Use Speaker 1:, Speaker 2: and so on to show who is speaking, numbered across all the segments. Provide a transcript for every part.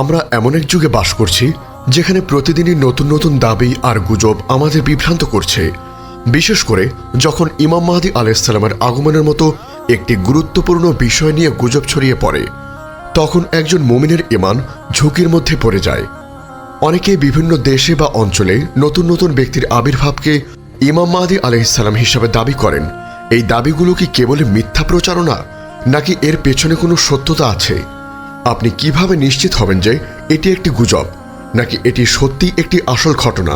Speaker 1: আমরা এমন এক যুগে বাস করছি, যেখানে প্রতিদিনই নতুন নতুন দাবি আর গুজব আমাদের বিভ্রান্ত করছে। বিশেষ করে যখন ইমাম মাহাদি আলাইসাল্লামের আগমনের মতো একটি গুরুত্বপূর্ণ বিষয় নিয়ে গুজব ছড়িয়ে পড়ে, তখন একজন মুমিনের ইমান ঝুঁকির মধ্যে পড়ে যায়। অনেকে বিভিন্ন দেশে বা অঞ্চলে নতুন নতুন ব্যক্তির আবির্ভাবকে ইমাম মাহাদি আলহিসাল্লাম হিসাবে দাবি করেন। এই দাবিগুলো কি কেবল মিথ্যা প্রচারণা, নাকি এর পেছনে কোনো সত্যতা আছে? আপনি কীভাবে নিশ্চিত হবেন যে এটি একটি গুজব, নাকি এটি সত্যি একটি আসল ঘটনা?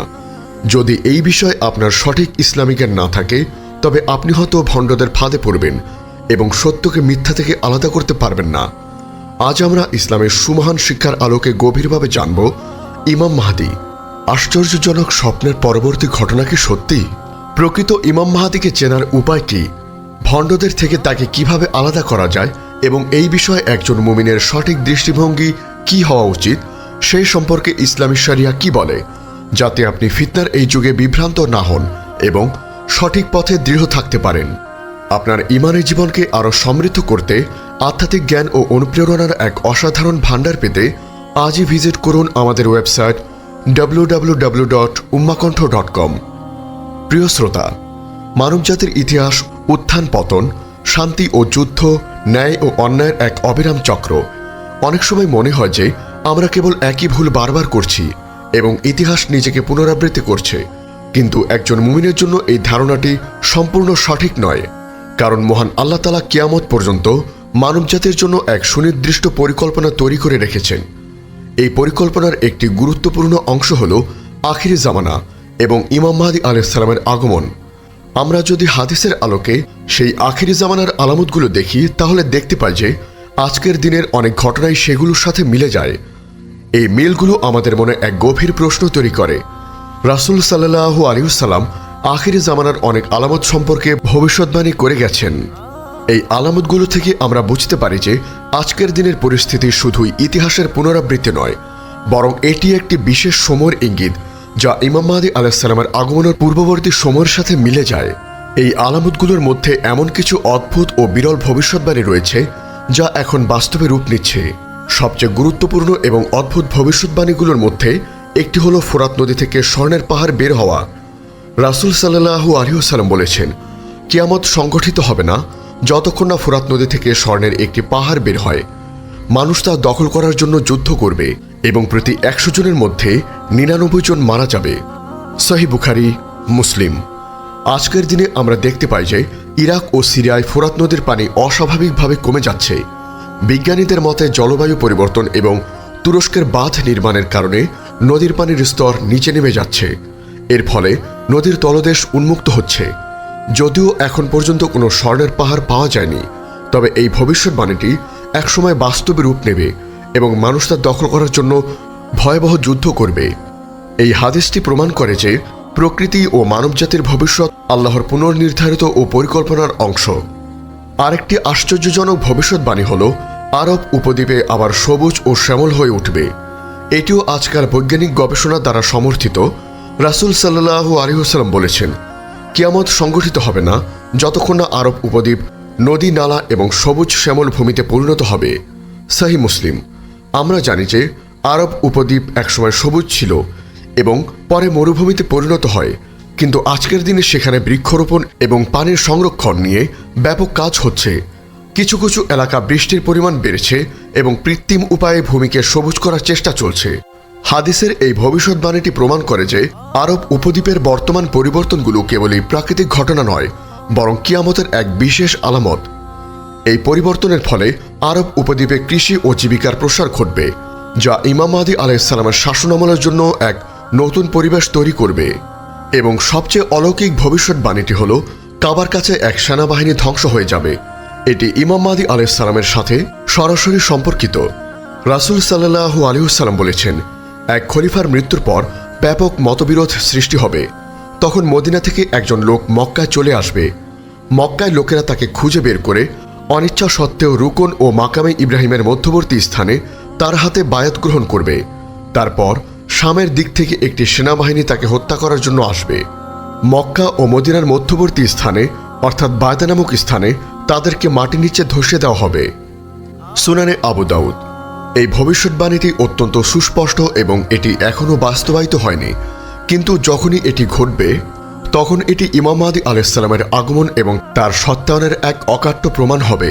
Speaker 1: যদি এই বিষয়ে আপনার সঠিক ইসলামী জ্ঞান না থাকে, তবে আপনি হয়তো ভণ্ডদের ফাঁদে পড়বেন এবং সত্যকে মিথ্যা থেকে আলাদা করতে পারবেন না। আজ আমরা ইসলামের সুমহান শিক্ষার আলোকে গভীরভাবে জানব, ইমাম মাহাদি, আশ্চর্যজনক স্বপ্নের পরবর্তী ঘটনা কি সত্যি? প্রকৃত ইমাম মাহাদিকে চেনার উপায় কি? ভণ্ডদের থেকে তাকে কীভাবে আলাদা করা যায়? এবং এই বিষয়ে একজন মুমিনের সঠিক দৃষ্টিভঙ্গি কি হওয়া উচিত সেই সম্পর্কে ইসলামী শরিয়া কি বলে, যাতে আপনি ফিতনার এই যুগে বিভ্রান্ত না হন এবং সঠিক পথে দৃঢ় থাকতে পারেন। আপনার ইমানের জীবনকে আরও সমৃদ্ধ করতে, আধ্যাত্মিক জ্ঞান ও অনুপ্রেরণার এক অসাধারণ ভাণ্ডার পেতে আজই ভিজিট করুন আমাদের website W dot Ummakantha dot com প্রিয় শ্রোতা, মানবজাতির ইতিহাস, উত্থান পতন, শান্তি ও যুদ্ধ ন্যায় ও অন্যায়ের এক অবিরাম চক্র। অনেক সময় মনে হয় যে, আমরা কেবল একই ভুল বারবার করছি এবং ইতিহাস নিজেকে পুনরাবৃত্তি করছে। কিন্তু একজন মুমিনের জন্য এই ধারণাটি সম্পূর্ণ সঠিক নয়। কারণ মহান আল্লাহ তালা কিয়ামত পর্যন্ত মানবজাতির জন্য এক সুনির্দিষ্ট পরিকল্পনা তৈরি করে রেখেছেন। এই পরিকল্পনার একটি গুরুত্বপূর্ণ অংশ হল আখিরি জামানা এবং ইমাম মাহাদি আলাইসালামের আগমন। আমরা যদি হাদিসের আলোকে সেই আখিরি জামানার আলামতগুলো দেখি, তাহলে দেখতে পাই যে আজকের দিনের অনেক ঘটনাই সেগুলোর সাথে মিলে যায়। এই মিলগুলো আমাদের মনে এক গভীর প্রশ্ন তৈরি করে। রাসুল সাল্লাহ আলিউসাল্লাম আখিরি জামানার অনেক আলামত সম্পর্কে ভবিষ্যৎবাণী করে গেছেন। এই আলামতগুলো থেকে আমরা বুঝতে পারি যে আজকের দিনের পরিস্থিতি শুধুই ইতিহাসের পুনরাবৃত্তি নয়, বরং এটি একটি বিশেষ সময়ের ইঙ্গিত যা ইমাম মাহাদি আলাহিসাল্লামের আগমনের পূর্ববর্তী সময়ের সাথে মিলে যায়। এই আলামতগুলোর মধ্যে এমন কিছু অদ্ভুত ও বিরল ভবিষ্যৎবাণী রয়েছে, যা এখন বাস্তবে রূপ নিচ্ছে। সবচেয়ে গুরুত্বপূর্ণ এবং অদ্ভুত ভবিষ্যৎবাণীগুলোর মধ্যে একটি হলো ফোরাত নদী থেকে স্বর্ণের পাহাড় বের হওয়া। রাসুল সাল্লাহু আলিউসাল্লাম বলেছেন, কিয়ামত সংগঠিত হবে না, যতক্ষণ না ফোরাত নদী থেকে স্বর্ণের একটি পাহাড় বের হয়। মানুষ তা দখল করার জন্য যুদ্ধ করবে এবং প্রতি একশো জনের মধ্যে নিরানব্বই জন মারা যাবে। সহি বুখারি, মুসলিম। আজকের দিনে আমরা দেখতে পাই যে ইরাক ও সিরিয়ায় ফোরাত নদীর পানি অস্বাভাবিকভাবে কমে যাচ্ছে। বিজ্ঞানীদের মতে জলবায়ু পরিবর্তন এবং তুরস্কের বাঁধ নির্মাণের কারণে নদীর পানির স্তর নিচে নেমে যাচ্ছে। এর ফলে নদীর তলদেশ উন্মুক্ত হচ্ছে। যদিও এখন পর্যন্ত কোনো স্বর্ণের পাহাড় পাওয়া যায়নি, তবে এই ভবিষ্যৎবাণীটি একসময় বাস্তবে রূপ নেবে এবং মানুষ তা দখল করার জন্য ভয়াবহ যুদ্ধ করবে। এই হাদিসটি প্রমাণ করে যে প্রকৃতি ও মানবজাতির ভবিষ্যৎ আল্লাহর পুনর্নির্ধারিত ও পরিকল্পনার অংশ। আরেকটি আশ্চর্যজনক ভবিষ্যৎবাণী হল, আরব উপদ্বীপে আবার সবুজ ও শ্যামল হয়ে উঠবে। এটিও আজকাল বৈজ্ঞানিক গবেষণা দ্বারা সমর্থিত। রাসুল সাল্লাহু আলিহাস্লাম বলেছেন, কিয়ামত সংগঠিত হবে না যতক্ষণ না আরব উপদ্বীপ নদী, নালা এবং সবুজ শ্যামল ভূমিতে পরিণত হবে। সাহি মুসলিম, আমরা জানি যে আরব উপদ্বীপ একসময় সবুজ ছিল এবং পরে মরুভূমিতে পরিণত হয়, কিন্তু আজকের দিনে সেখানে বৃক্ষরোপণ এবং পানির সংরক্ষণ নিয়ে ব্যাপক কাজ হচ্ছে। কিছু কিছু এলাকা বৃষ্টির পরিমাণ বেড়েছে এবং কৃত্রিম উপায়ে ভূমিকে সবুজ করার চেষ্টা চলছে। হাদিসের এই ভবিষ্যৎবাণীটি প্রমাণ করে যে আরব উপদ্বীপের বর্তমান পরিবর্তনগুলো কেবলই প্রাকৃতিক ঘটনা নয় বরং কিয়ামতের এক বিশেষ আলামত। এই পরিবর্তনের ফলে আরব উপদ্বীপে কৃষি ও জীবিকার প্রসার ঘটবে, যা ইমাম মাহাদি আলাইসালামের শাসনামলের জন্য এক নতুন পরিবেশ তৈরি করবে। এবং সবচেয়ে অলৌকিক ভবিষ্যৎবাণীটি হল, কাবার কাছে এক সেনাবাহিনী ধ্বংস হয়ে যাবে। এটি ইমাম মাহাদি আলাইসালামের সাথে সরাসরি সম্পর্কিত। রাসুল সাল্লাহু আলিউসালাম বলেছেন, এক খলিফার মৃত্যুর পর ব্যাপক মতবিরোধ সৃষ্টি হবে। তখন মদিনা থেকে একজন লোক মক্কায় চলে আসবে। মক্কায় লোকেরা তাকে খুঁজে বের করে অনিচ্ছা সত্ত্বেও রুকন ও মাকামে ইব্রাহিমের মধ্যবর্তী স্থানে তার হাতে বায়াত গ্রহণ করবে। তারপর শামের দিক থেকে একটি সেনাবাহিনী তাকে হত্যা করার জন্য আসবে। মক্কা ও মদিনার মধ্যবর্তী স্থানে, অর্থাৎ বায়দা নামক স্থানে, তাদেরকে মাটির নিচে ধসে দেওয়া হবে। সুনানে আবু দাউদ। এই ভবিষ্যৎবাণীটি অত্যন্ত সুস্পষ্ট এবং এটি এখনও বাস্তবায়িত হয়নি। কিন্তু যখনই এটি ঘটবে, তখন এটি ইমাম মাহাদি আলাইসাল্লামের আগমন এবং তার সত্যায়নের এক অকাট্য প্রমাণ হবে।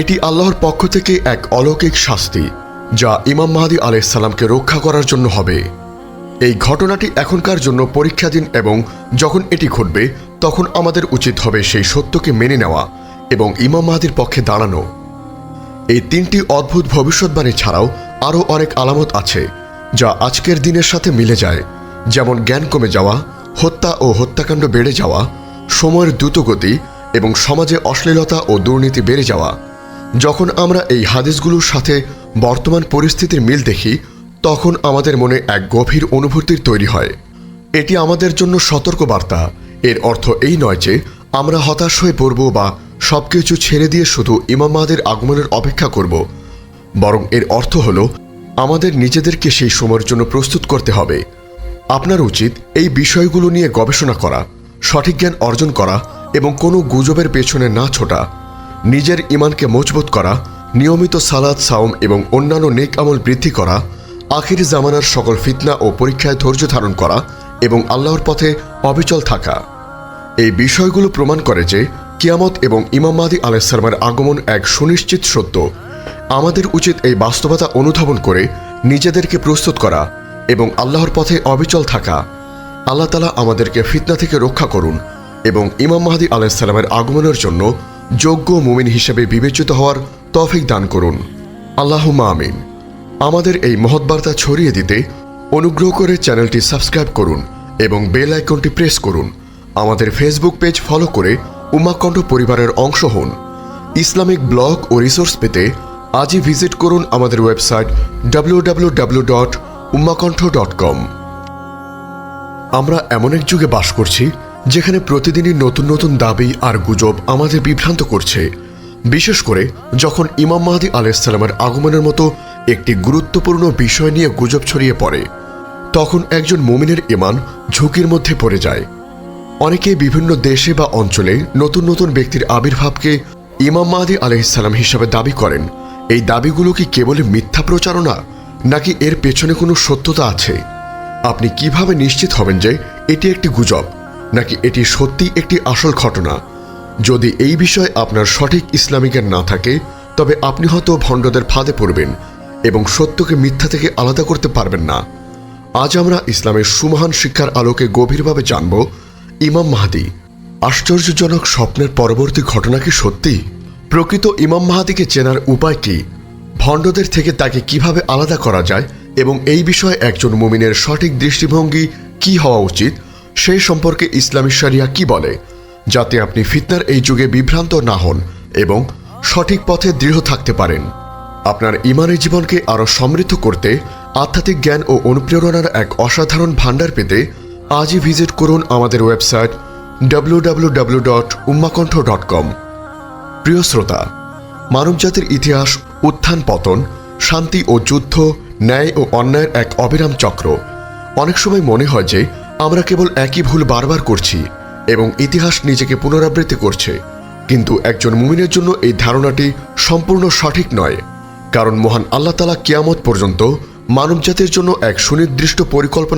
Speaker 1: এটি আল্লাহর পক্ষ থেকে এক অলৌকিক শাস্তি, যা ইমাম মাহাদি আলাইসাল্লামকে রক্ষা করার জন্য হবে। এই ঘটনাটি এখনকার জন্য পরীক্ষাধীন এবং যখন এটি ঘটবে, তখন আমাদের উচিত হবে সেই সত্যকে মেনে নেওয়া এবং ইমাম মাহাদির পক্ষে দাঁড়ানো। এই তিনটি অদ্ভুত ভবিষ্যৎবাণী ছাড়াও আরও অনেক আলামত আছে, যা আজকের দিনের সাথে মিলে যায়। যেমন জ্ঞান কমে যাওয়া, হত্যা ও হত্যাকাণ্ড বেড়ে যাওয়া, সময়ের দ্রুতগতি এবং সমাজে অশ্লীলতা ও দুর্নীতি বেড়ে যাওয়া। যখন আমরা এই হাদিসগুলোর সাথে বর্তমান পরিস্থিতির মিল দেখি, তখন আমাদের মনে এক গভীর অনুভূতির তৈরি হয়। এটি আমাদের জন্য সতর্কবার্তা। এর অর্থ এই নয় যে আমরা হতাশ হয়ে পড়ব বা সবকিছু ছেড়ে দিয়ে শুধু ইমাম মাহাদের আগমনের অপেক্ষা করব। বরং এর অর্থ হল, আমাদের নিজেদেরকে সেই সময়ের জন্য প্রস্তুত করতে হবে। আপনার উচিত এই বিষয়গুলো নিয়ে গবেষণা করা, সঠিক জ্ঞান অর্জন করা এবং কোনো গুজবের পেছনে না ছোটা। নিজের ইমানকে মজবুত করা, নিয়মিত সালাদ সাওম এবং অন্যান্য নেক আমল বৃদ্ধি করা, আখির জামানার সকল ফিতনা ও পরীক্ষায় ধৈর্য ধারণ করা এবং আল্লাহর পথে অবিচল থাকা। এই বিষয়গুলো প্রমাণ করে যে কিয়ামত এবং ইমাম মাদি আলাইসালামের আগমন এক সুনিশ্চিত সত্য। আমাদের উচিত এই বাস্তবতা অনুধাবন করে নিজেদেরকে প্রস্তুত করা এবং আল্লাহর পথে অবিচল থাকা। আল্লাহ তালা আমাদেরকে ফিতনা থেকে রক্ষা করুন এবং ইমাম মাহাদি আলাইসালামের আগমনের জন্য যোগ্য মুমিন হিসেবে বিবেচিত হওয়ার তফিক দান করুন। আল্লাহ আমিন। আমাদের এই মহৎবার্তা ছড়িয়ে দিতে অনুগ্রহ করে চ্যানেলটি সাবস্ক্রাইব করুন এবং বেল আইকনটি প্রেস করুন। আমাদের ফেসবুক পেজ ফলো করে উমাকণ্ঠ পরিবারের অংশ হন। ইসলামিক ব্লগ ও রিসোর্স পেতে আজই ভিজিট করুন আমাদের website W W dot com আমরা এমন এক যুগে বাস করছি, যেখানে প্রতিদিনই নতুন নতুন দাবি আর গুজব আমাদের বিভ্রান্ত করছে। বিশেষ করে যখন ইমাম মাহাদি আলাইসাল্লামের আগমনের মতো একটি গুরুত্বপূর্ণ বিষয় নিয়ে গুজব ছড়িয়ে পড়ে, তখন একজন মুমিনের ইমান ঝুঁকির মধ্যে পড়ে যায়। অনেকে বিভিন্ন দেশে বা অঞ্চলে নতুন নতুন ব্যক্তির আবির্ভাবকে ইমাম মাহাদি আলহিসাল্লাম হিসাবে দাবি করেন। এই দাবিগুলো কি কেবল মিথ্যা প্রচারণা? নাকি এর পেছনে কোনো সত্যতা আছে? আপনি কীভাবে নিশ্চিত হবেন যে এটি একটি গুজব, নাকি এটি সত্যি একটি আসল ঘটনা? যদি এই বিষয়ে আপনার সঠিক ইসলামী জ্ঞান না থাকে, তবে আপনি হয়তো ভণ্ডদের ফাঁদে পড়বেন এবং সত্যকে মিথ্যা থেকে আলাদা করতে পারবেন না। আজ আমরা ইসলামের সুমহান শিক্ষার আলোকে গভীরভাবে জানব, ইমাম মাহাদি, আশ্চর্যজনক স্বপ্নের পরবর্তী ঘটনা কি সত্যি? প্রকৃত ইমাম মাহাদিকে চেনার উপায় কি? ভণ্ডদের থেকে তাকে কীভাবে আলাদা করা যায় এবং এই বিষয়ে একজন মুমিনের সঠিক দৃষ্টিভঙ্গি কি হওয়া উচিত সেই সম্পর্কে ইসলামী শরিয়া কি বলে, যাতে আপনি ফিতনার এই যুগে বিভ্রান্ত না হন এবং সঠিক পথে দৃঢ় থাকতে পারেন। আপনার ইমানের জীবনকে আরও সমৃদ্ধ করতে আধ্যাত্মিক জ্ঞান ও অনুপ্রেরণার এক অসাধারণ ভাণ্ডার পেতে আজই ভিজিট করুন আমাদের ওয়েবসাইট ডাব্লিউ প্রিয় শ্রোতা মানবজাতির ইতিহাস, উত্থান পতন, শান্তি ও যুদ্ধ, ন্যায় ও অন্যায়ের এক অবিরাম চক্র। অনেক সময় মনে হয় যে, আমরা কেবল একই ভুল বারবার করছি এবং ইতিহাস নিজেকে পুনরাবৃত্তি করছে। কিন্তু একজন মুমিনের জন্য এই ধারণাটি সম্পূর্ণ সঠিক নয়। কারণ মহান আল্লাহ তালা কিয়ামত পর্যন্ত মানবজাতির জন্য এক সুনির্দিষ্ট পরিকল্পনা